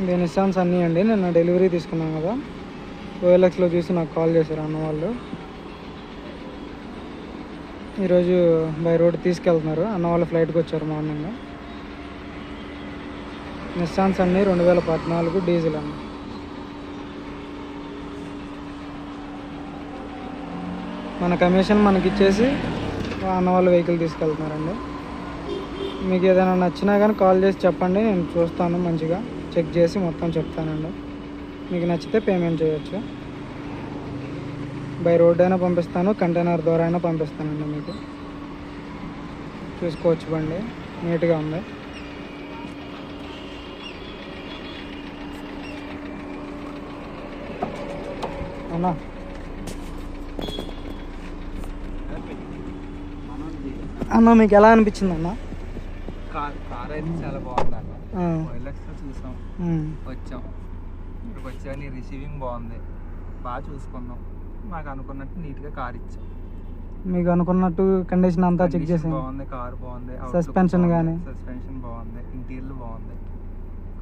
ఇది అన్నీ అండి. నిన్న డెలివరీ తీసుకున్నాం కదా. ఓఎల్ఎక్స్లో చూసి నాకు కాల్ చేశారు అన్నవాళ్ళు ఈరోజు బై రోడ్ తీసుకెళ్తున్నారు. అన్నవాళ్ళు ఫ్లైట్కి వచ్చారు మార్నింగ్ నిస్సాన్స్ అన్నీ రెండు వేల పద్నాలుగు డీజిల్ అన్న. మన కమిషన్ మనకి ఇచ్చేసి అన్నవాళ్ళు వెహికల్ తీసుకెళ్తున్నారండి. మీకు ఏదైనా నచ్చినా కానీ కాల్ చేసి చెప్పండి. నేను చూస్తాను మంచిగా. చెక్ చేసి మొత్తం చెప్తానండి. మీకు నచ్చితే పేమెంట్ చేయొచ్చు. బై రోడ్ అయినా పంపిస్తాను కంటైనర్ ద్వారా అయినా పంపిస్తానండి మీకు. చూసుకోవచ్చు బండి నీట్గా ఉంది. అన్నా. అన్న మీకు ఎలా అనిపించింది అన్నా కార్ కార్ అయితే చాలా బాగుంది అన్న ఆ, ఓఎల్ఎక్స్లో చూసాం. వచ్చాం. ఇక్కడికి వచ్చా నీ రిసీవింగ్ బాగుంది. బాగా చూసుకున్నాం. మాకు అనుకున్నట్టు నీట్గా కార్ ఇచ్చాం. మీకు అనుకున్నట్టు కండిషన్ అంతా చెక్ చేసాను బాగుంది కార్ బాగుంది Suspension గానీ? సస్పెన్షన్ బాగుంది ఇంటీరియర్ బాగుంది.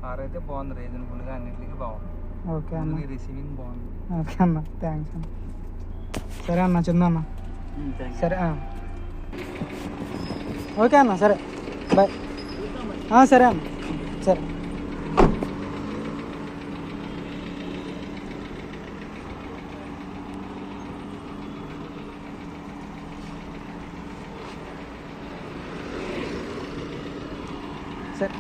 కార్ అయితే బాగుంది రీజనబుల్గా అన్నిటికీ బాగుంది. ఓకే అన్న. రిసీవింగ్ బాగుంది. ఓకే అన్న. థ్యాంక్స్ అన్న. సరే అన్న చిన్న అన్న? సరే. ఓకే అన్న సరే. బాయ్ సరే అన్న సరే సరే